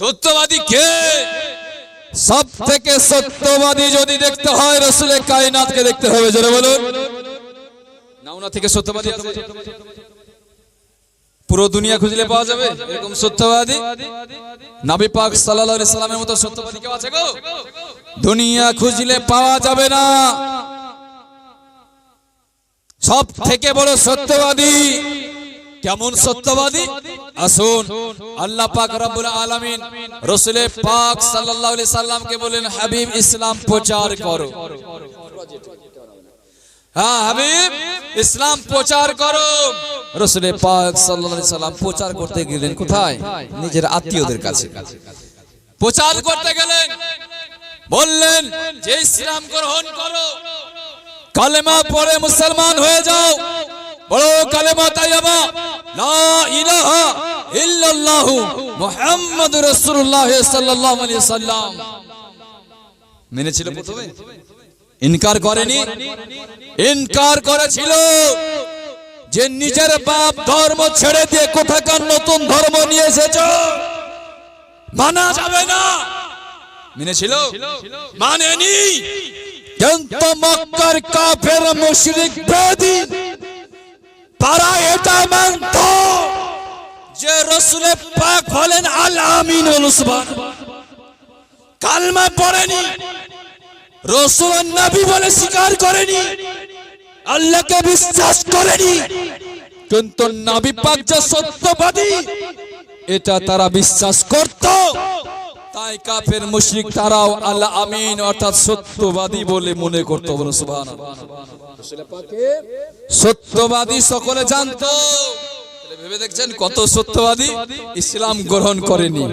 সত্যবাদী কে? সব থেকে সত্যবাদী যদি দেখতে হয় রসুলের কায়নাতকে দেখতে হবে, জোরে বলুন। না ওনা থেকে সত্যবাদী পুরো দুনিয়া খুঁজলে পাওয়া যাবে? এরকম সত্যবাদী? নাবি পাক সাল্লামের মতো সত্যবাদী কেউ আছে দুনিয়া খুঁজলে পাওয়া যাবে না। সব থেকে বড় সত্যবাদী? কেমন সত্যবাদী? আসুন, আল্লাহ পাক রব্বুল আলামিন রাসূলে পাক সাল্লাল্লাহু আলাইহি সাল্লামকে বলেন হাবিব, ইসলাম প্রচার করো। হ্যাঁ হাবিব, ইসলাম প্রচার করো। রসুলে পাক সাল্লাল্লাহু আলাইহি সাল্লাম প্রচার করতে গেলেন কোথায়? নিজের আত্মীয়দের কাছে। প্রচার করতে গেলেন। বললেন, যে ইসলাম গ্রহণ করো, কালেমা পড়ে মুসলমান হয়ে যাও। বড় কালেমা তাইবা লা ইনকার করেনি? করেছিল। যে নিজের বাপ ধর্ম ছেড়ে দিয়ে কোথাকার নতুন ধর্ম নিয়ে এসেছ, মানা যাবে না। মেনেছিল? মানেনি। কিন্তু মক্কার কাফের মুশরিক বেদি তারা এটা মানত যে রসুলে পাক হলেন আল আমিন কালমা পড়েনি, রসুল নবী বলে স্বীকার করেনি, আল্লাহকে বিশ্বাস করেনি। কিন্তু নবী পাক যে সত্যবাদী, এটা তারা বিশ্বাস করত। তাই কাফের মুশরিক তারাও আল্লাহ আমিন অর্থাৎ সত্যবাদী বলে মনে করতো সত্যবাদী সকলে জানতো। ভেবে দেখছেন কত সত্যবাদী? ইসলাম গ্রহণ করেনি।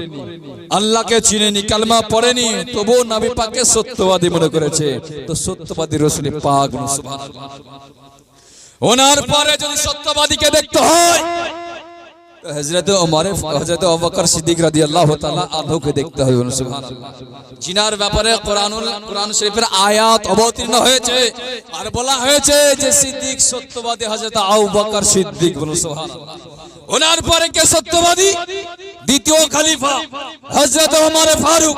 আল্লাহকে চিনেনি কালমা পড়েনি তবুও নবী পাককে সত্যবাদী মনে করেছে। তো সত্যবাদী রসুল পাক ওনার পরে যদি সত্যবাদীকে দেখতে হয় তো হযরত ওমর, হযরত আবু সিদ্দিক রাদিয়াল্লাহু তাআলা আনহুকে দেখতে হবে ব্যাপারে কোরআনুল, কোরআন শরীফের আয়াত অবতীর্ণ হয়েছে আর বলা হয়েছে যে সিদ্দিক সত্যবাদী হযরত আবু বকর সিদ্দিক ওনার পরে কে সত্যবাদী? দ্বিতীয় খলিফা হযরত ওমর ফারুক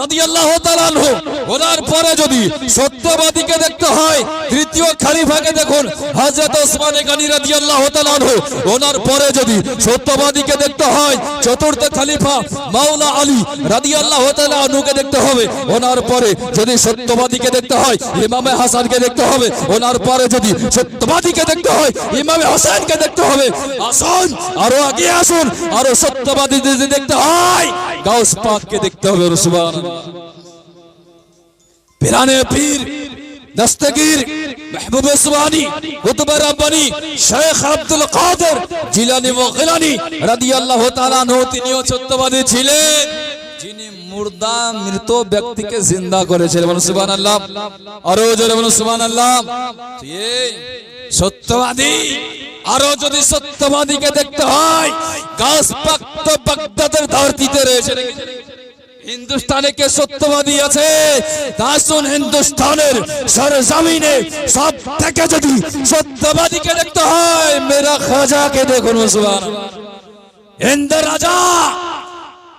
রাদিয়াল্লাহু তাআলা আনহু। ওনার পরে যদি সত্যবাদীকে দেখতে হয়, তৃতীয় খলিফাকে দেখুন, হযরত ওসমান গনি রাদিয়াল্লাহু তাআলা আনহু। ওনার পরে যদি সত্যবাদীকে দেখতে হয়, চতুর্থ খলিফা মাওলা আলী রাদিয়াল্লাহু তাআলা আনহুকে দেখতে হবে। ওনার পরে যদি সত্যবাদীকে দেখতে হয়, ইমামে হাসানকে দেখতে হবে। ওনার পরে যদি সত্যবাদীকে দেখতে হয়, ইমামে হোসেনকে দেখতে হবে। আসুন আরও আগে আসুন, আরও সত্যবাদীদের দেখতে হয়, গাউস পাককে দেখতে হবে রসুবান পিরানে পীর, দস্তগীর রাদিয়াল্লাহু তাআলা সত্যবাদী ছিলেন। মুর্দা মৃত ব্যক্তিকে জিন্দা করেছিলেন বলুন, সুবহানাল্লাহ। আরও জোরে বলুন এই সত্যবাদী, আরও যদি সত্যবাদীকে দেখতে হয়, গাছ পাক্ত বাগদাদের ধরতিতে রয়েছে। হিন্দুস্তানে কে সত্যবাদী আছে? দাসুন হিন্দুস্তানের সরজমিনে সব থেকে যদি সত্যবাদীকে দেখতে হয়, মেরা খাজাকে দেখুন মুসলমান হিন্দ রাজা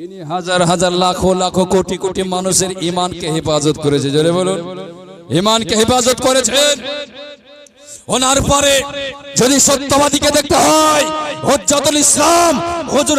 যিনি হাজার হাজার লাখো লাখো কোটি কোটি মানুষের ইমানকে হেফাজত করেছে, জোরে বলুন। ইমানকে হেফাজত করেছেন। ওনার পরে যদি সত্যবাদীকে দেখতে হয়, হজ্জাতুল ইসলাম, হুজুর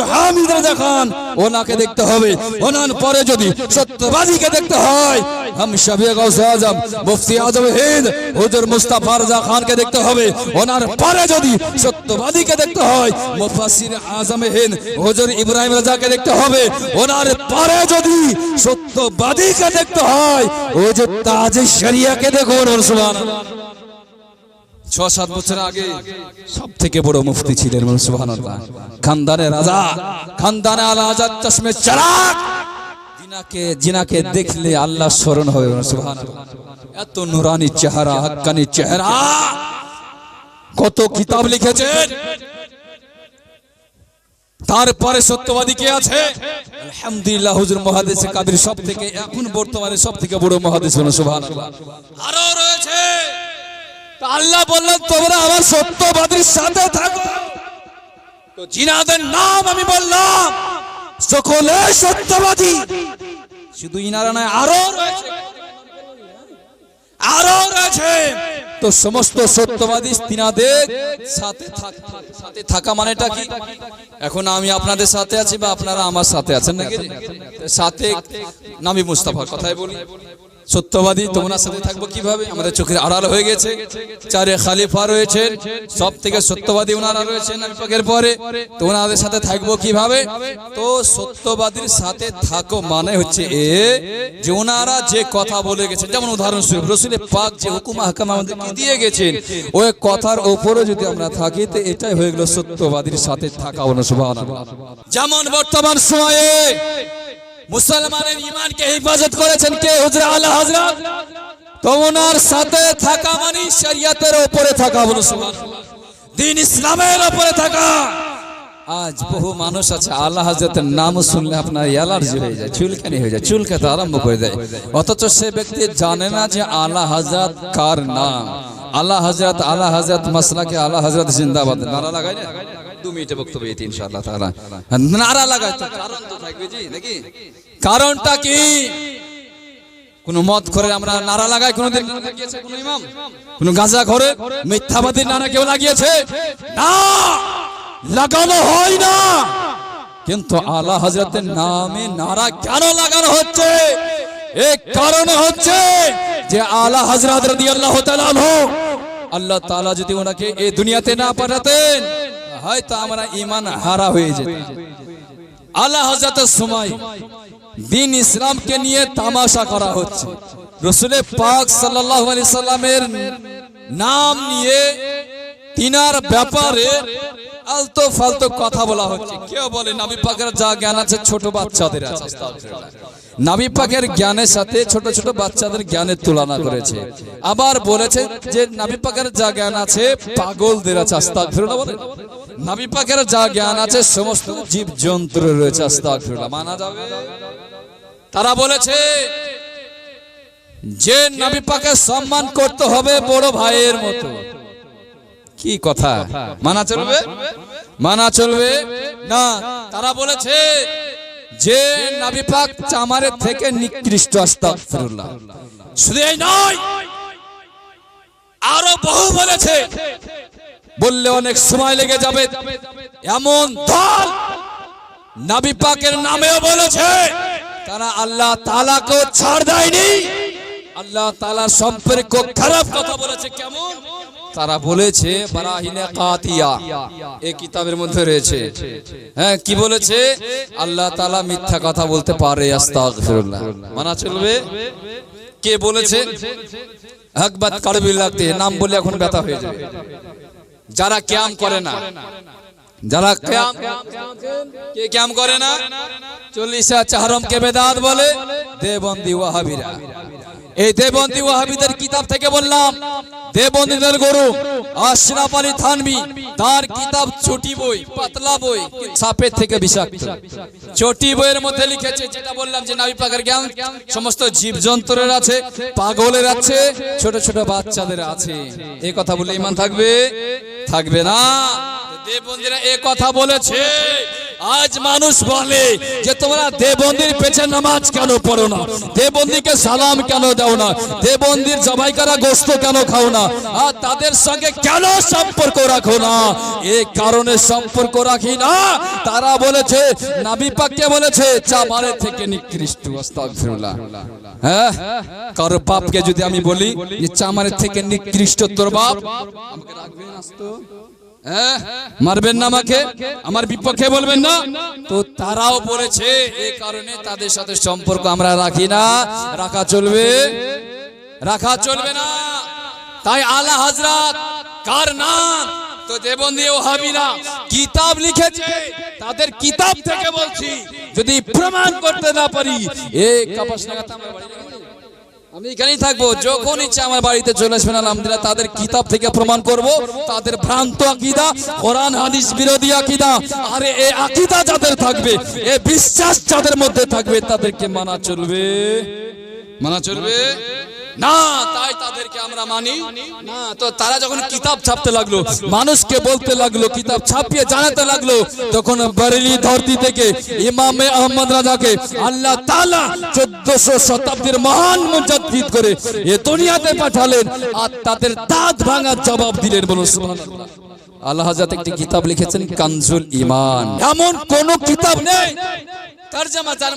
রাজা খান ওনাকে দেখতে হবে। ওনার পরে যদি সত্যবাদীকে দেখতে হয়, হাম শাবিয়া গাউস আজম, মুফতি আজম হিন্দ, হুজুর মুস্তাফা রাজা খানকে দেখতে হবে। ওনার পরে যদি সত্যবাদীকে দেখতে হয়, মুফাসসির আজম হিন্দ, হুজুর ইব্রাহিম রাজাকে দেখতে হবে। ওনার পরে যদি সত্যবাদীকে দেখতে হয় হুজুর তাজ শরিয়াকে দেখুন, সুবহানাল্লাহ। ছ সাত বছর আগে সব থেকে বড় মুফতি ছিলেন সুবহানাল্লাহ। খানদানে রাজা, খানদানে আল চশমে চারাক জিনাকে দেখলে আল্লাহ স্মরণ হবে সুবহানাল্লাহ। এত নুরানি চেহারা, হাক্কানি চেহারা। কত কিতাব লিখেছেন। তারপরে সত্যবাদী কে আছে? আলহামদুলিল্লাহ, হুজুর মহাদেশে কাবির সব থেকে এখন বর্তমানে সব থেকে বড় মহাদেশ সুবহানাল্লাহ। আরও রয়েছে। আল্লাহ বললেন, তোমরা আমার সত্যবাদীর সাথে থাকো। তো জিনাদের নাম আমি বললাম, সকলে সত্যবাদী। শুধু ইনারা নয়, আরও রয়েছে। আরও রয়েছে। তো সমস্ত সত্যবাদী তিনাদের সাথে সাথে থাকা মানেটা কি? এখন আমি আপনাদের সাথে আছি বা আপনারা আমার সাথে আছেন নাকি? সাথে নামি মুস্তাফা কথাই বলি। সত্যবাদী তোমরা সাথে থাকব কীভাবে? আমাদের চোখের আড়াল হয়ে গেছে। চারে খালিফা রয়েছেন। সব থেকে সত্যবাদী ওনারা রয়েছেন পাকের পরে। তো ওনাদের সাথে থাকব কীভাবে? তো সত্যবাদীর সাথে থাকো মানে হচ্ছে এ যে ওনারা যে কথা বলে গেছেন। যেমন উদাহরণস্বরূপ রসুল পাক যে হুকুম হাকাম আমাদেরকে দিয়ে গেছেন? ওই কথার ওপরে যদি আমরা থাকি, তো এটাই হয়ে গেল সত্যবাদীর সাথে থাকা সুবহানাল্লাহ। যেমন বর্তমান সময়ে মুসলমানের ইমানকে হেফাজত করেছেন কে? হুজরা আলা হযরত? তো ওনার সাথে থাকা মানে শরিয়তের উপরে থাকা বলো দিন ইসলামের উপরে থাকা। আজ বহু মানুষ আছে, আল্লাহ হাজরতের নাম শুনলে আপনার অ্যালার্জি হয়ে যায়, চুলকানি হয়ে যায় চুলকাতে আরম্ভ করে দেয়। অথচ সে ব্যক্তি জানে না যে আল্লাহ হাজরত কার নাম। আল্লাহ হজরত আল্লাহ হজরত মাসলাকে আল্লাহ হজরত জিন্দাবাদ। নারা লাগাই না? দু মিনিটে বক্তব্য নারা কারণ তো থাকবে জি, নাকি? কারণটা কি? কোন মদ করে আমরা নারা লাগাই, কোনদিন কোন গাঁজা ঘরে নারা কেউ লাগিয়েছে? না! লাগানো হয় না! কিন্তু আলা হজরতের নামে নারা কেন লাগানো হচ্ছে? এক কারণে হচ্ছে যে আলা হজরত রাদিয়াল্লাহু তাআলা আল্লাহ তাআলা যদি ওনাকে এই দুনিয়াতে না পাঠাতেন হয়তো আমরা ঈমান হারা হয়ে যেত আল্লাহ হজরতের সময় দিন ইসলামকে নিয়ে তামাশা করা হচ্ছে। রসুলে পাক সাল্লাল্লাহু আলাইহি সাল্লামের নাম নিয়ে তিনার ব্যাপারে আলতো ফালতো কথা বলা হচ্ছে। কেউ বলে, নাবি পাকের যা জ্ঞান আছে, ছোট বাচ্চাদের আছে। নাবি পাকের জ্ঞানের সাথে ছোট ছোট বাচ্চাদের জ্ঞানের তুলনা করেছে। আবার বলেছে যে, নাবি পাকের যা জ্ঞান আছে, পাগলদের আছে, আস্তাগফিরুল্লাহ বলে। নাবি পাকের যা জ্ঞান আছে, সমস্ত জীব জন্তু রয়েছে, আস্তাগফিরুল্লাহ। মানা যাবে? তারা বলেছে, যে নবী পাকে সম্মান করতে হবে বড় ভাইয়ের মতো। কি কথা? মানা চলবে? মানা চলবে? না, তারা বলেছে যে নবী পাক চামারের থেকে নিকৃষ্ট আস্তাগফিরুল্লাহ। শুধু এই নয়, আরও বহু বলেছে, বললে অনেক সময় লেগে যাবে। এমন দল নবী পাকের নামেও বলেছে, তারা আল্লাহ তালাকেও ছাড় দেয়নি। আল্লাহ তালা সম্পর্ক খারাপ কথা বলেছে, কেমন? তারা বলেছে, বারাহিনে এই কিতাবের মধ্যে রয়েছে। হ্যাঁ কি বলেছে? আল্লাহ তালা মিথ্যা কথা বলতে পারে মানা চলবে? কে বলেছে? হকবাত কারবি লাগতে, নাম বলে এখন ব্যথা হয়ে যাবে। যারা ক্যাম করে না, যারা ক্যাম, কে ক্যাম করে না? চল্লিশা চাহরম কে বেদাত বলে, দেবন্দি ওয়াহাবিরা। এই দেবন্দি ওয়াহাবিদের কিতাব থেকে বললাম দেবন্দীদের গরু, আশরাফ আলী থানবি তার কিতাব ছোটি বই, পাতলা বই সাপের থেকে বিষাক্ত। ছোটি বইয়ের মধ্যে লিখেছে, যেটা বললাম যে নাবি পাকের জ্ঞান, সমস্ত জীবজন্তুরের আছে, পাগলের আছে, ছোট ছোট বাচ্চাদের আছে। এই কথা বলে ইমান থাকবে? থাকবে না। দেববন্দীরা এ কথা বলেছে। আজ মানুষ বলে যে তোমরা দেবন্দির পেছনে নামাজ কেন পড়ো না? দেবন্দিকে সালাম কেন দাও না? দেবন্দির জবাই করা গোস্ত কেন খাও না? আর তাদের সঙ্গে কেন সম্পর্ক রাখো না? এই কারণে সম্পর্ক রাখি না। তারা বলেছে, নাবি পাককে বলেছে চামারের থেকে নিকৃষ্ট হ্যাঁ? কারও বাপকে যদি আমি বলি যে চামারের থেকে নিকৃষ্ট তোর বাপ, আমাকে রাখবেন আস্ত। হ্যাঁ? মারবেন না আমাকে? আমার বিপক্ষে বলবেন না? তো তারাও বলেছে এই কারণে তাদের সাথে সম্পর্ক আমরা রাখি না। রাখা চলবে। রাখা চলবে না। তাই আলা হাজরাত, কার নাম? তো দেবন্দী ও হাবিরা কিতাব লিখেছে। তাদের কিতাব থেকে বলছি, যদি প্রমাণ করতে না পারি, এ কাপাস? আমি এখানেই থাকব। যখন ইচ্ছা আমার বাড়িতে চলে আসবেন, আলহামদুলিল্লাহ, তাদের কিতাব থেকে প্রমাণ করব। তাদের ভ্রান্ত আকিদা, কোরআন, হাদিস, বিরোধী আকিদা, আরে এই আকিদা যাদের থাকবে, এ বিশ্বাস যাদের মধ্যে থাকবে, তাদেরকে মানা চলবে। মানা চলবে। না, তাই তাদেরকে আমরা মানি। না, তো তারা যখন কিতাব ছাপতে লাগল, মানুষকে বলতে লাগল, কিতাব ছাপিয়ে জানাতে লাগল, তখন বরেলি ধরতি থেকে ইমামে আহমদ রাজাকে আল্লাহ তালা চোদ্দশো শতাব্দীর মহান মুজাদ্দিদ করে এ দুনিয়াতে পাঠালেন আর তাদের দাঁত ভাঙার জবাব দিলেন বলুন সুবহানাল্লাহ। আল্লাহ হাজাত একটি কিতাব লিখেছেন, কানজুল ইমান এমন কোন কিতাব নেই।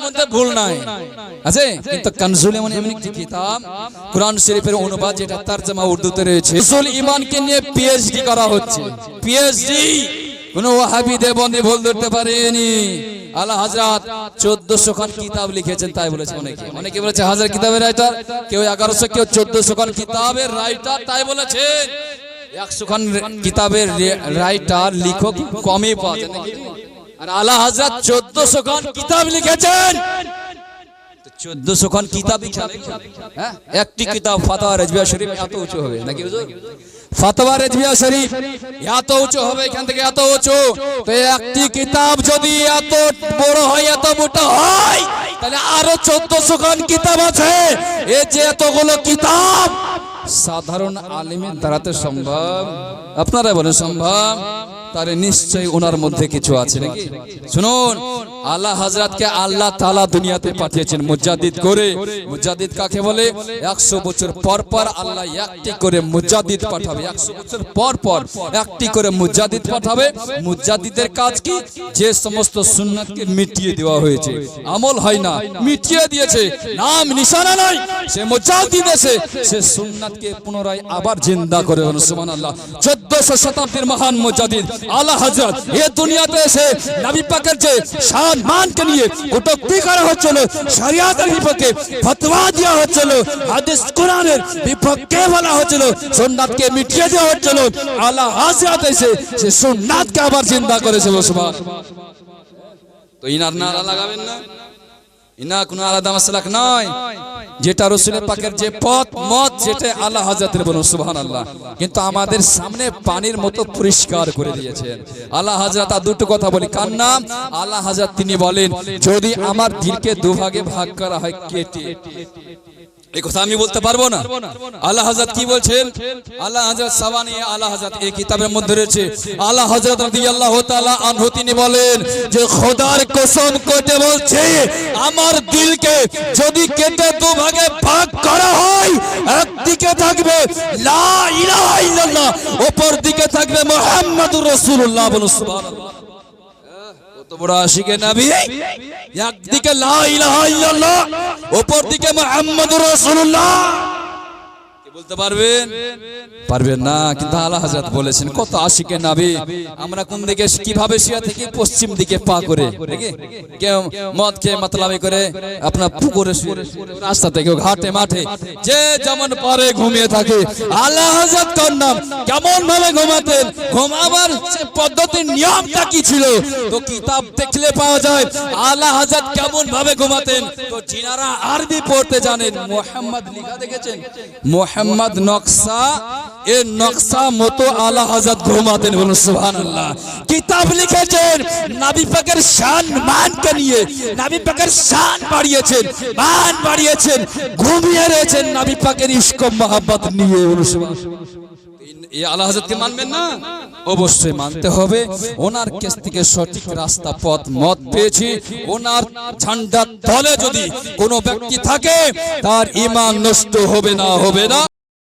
মধ্যে ভুল নাই। কানজুল অনুবাদ যেটা উর্দুতে রয়েছে। ইমানকে নিয়ে পিএইচডি করা হচ্ছে। পিএইচডি ভুল পারেনি। চোদ্দশো খান কিতাব লিখেছেন, তাই বলেছে অনেকে। অনেকে বলেছে, হাজার কিতাবের রাইটার কেউ এগারোশো, কেউ চোদ্দশো খান কিতাবের রাইটার তাই বলেছেন একশো খান কিতাবের রাইটার লিখক কমই পাওয়া যায় আর আলা হাজরাত চোদ্দশো খান কিতাব লিখেছেন হ্যাঁ? এত উঁচু এত উঁচু একটি কিতাব যদি এত বড় হয়, এত মোটা হয় আরও চোদ্দশো খান কিতাব আছে। এ যে এতগুলো কিতাব সাধারণ আলিমের দাঁড়াতে সম্ভব? আপনারা বলেন সম্ভব। তার নিশ্চয়ই ওনার মধ্যে কিছু আছে নাকি? শুনুন, আল্লাহ হাজরাতকে আল্লাহ তালা দুনিয়াতে পাঠিয়েছেন মুজাদ্দিদ করে। মুজাদ্দিদ কাকে বলে? একশো বছর পর পর আল্লাহ একটি করে মুজাদ্দিদ পাঠাবে। একশো বছর পর পর একটি করে মুজাদ্দিদ পাঠাবে। মুজাদ্দিদের কাজ কি? যে সমস্ত সুন্নাতকে মিটিয়ে দেওয়া হয়েছে। আমল হয় না, মিটিয়ে দিয়েছে। নাম, নিশানা নাই। সে মুজাদ্দিদ এসে সে সুন্নাতকে পুনরায় আবার জিন্দা করে সুবহানাল্লাহ। 1400 শতাব্দীর মহান মুজাদ্দিদ আল্লাহ হযরত এই দুনিয়াতে এসে নবী পাকের যে শান, মানকে নিয়ে কটূক্তি করা হচ্ছিল শরিয়াতের বিপক্ষে ফতোয়া দেওয়া হচ্ছিল, হাদিস কোরআনের বিপক্ষে বলা হচ্ছিল, সুন্নাতকে মিটিয়ে দেওয়া হচ্ছিল, আল্লাহ হযরত এসে সে সুন্নাতকে আবার জিন্দা করেছে সুবহান তো ইনার নারা লাগাবেন না? ইনা কোনো আলাদা মাসলাক নয়। যেটা রসুলের পাকের যে পথ, মত যেটা আল্লাহ হাজাতের বলুন সুহান আল্লাহ কিন্তু আমাদের সামনে পানির মতো পরিষ্কার করে দিয়েছেন। আল্লাহ হাজরাত আর দুটো কথা বলি। কার নাম? আল্লাহ হাজরাত তিনি বলেন, যদি আমার দিলকে দুভাগে ভাগ করা হয় কেটে আল্লাহ কি বলছেন? আল্লাহ আল্লাহ এই কিতাবের মধ্যে রয়েছে। আল্লাহ তিনি বলেন যে, খোদার আমার দিলকে যদি কেটে দু ভাগে ভাগ করা হয়, একদিকে থাকবে লা অপর দিকে থাকবে সুবহানাল্লাহ। কত বড় আশিকে নবী একদিকে লা ইলাহা ইল্লাল্লাহ অপর দিকে মুহাম্মাদুর রাসূলুল্লাহ। বলতে পারবেন? পারবেন না, কিন্তু আল্লাহ বলেছেন, কত আশিকে নবী, আমরা কোন দিকে, কীভাবে শিয়া থেকে পশ্চিম দিকে পা করে কেউ মদ খেয়ে মাতলামি করে, আপনার পুকুরে রাস্তা থেকে, ঘাটে, মাঠে, যে যেমন পারে ঘুমিয়ে থাকে। আল্লাহ কেমন ভাবে ঘুমাতেন? ঘুমাবার পদ্ধতির নিয়মটা কি ছিল? তো কিতাব দেখলে পাওয়া যায়, আল্লাহ হযরত কেমন ভাবে ঘুমাতেন? তো যিনারা আরবি পড়তে জানেন। মোহাম্মদ লিখা দেখেছেন? মোহাম্মদ নকশা এর নকশা মতো আল্লাহ হযরত ঘুমাতেন বলুন, সুবহানাল্লাহ। কিতাব লিখেছেন, নবী পাকের শান মানকে নিয়ে, নবী পাকের শান বাড়িয়েছেন, মান বাড়িয়েছেন, ঘুমিয়ে রয়েছেন নবী পাকের ইশক মহব্বত নিয়ে, বলুন, সুবহানাল্লাহ। এই আল্লাহ হাজরতকে মানবেন না? অবশ্যই মানতে হবে। ওনার কেস থেকে সঠিক রাস্তা, পথ, মত পেয়েছি। ওনার ঝান্ডার তলে যদি কোনো ব্যক্তি থাকে, তার ইমান নষ্ট হবে না হবে না।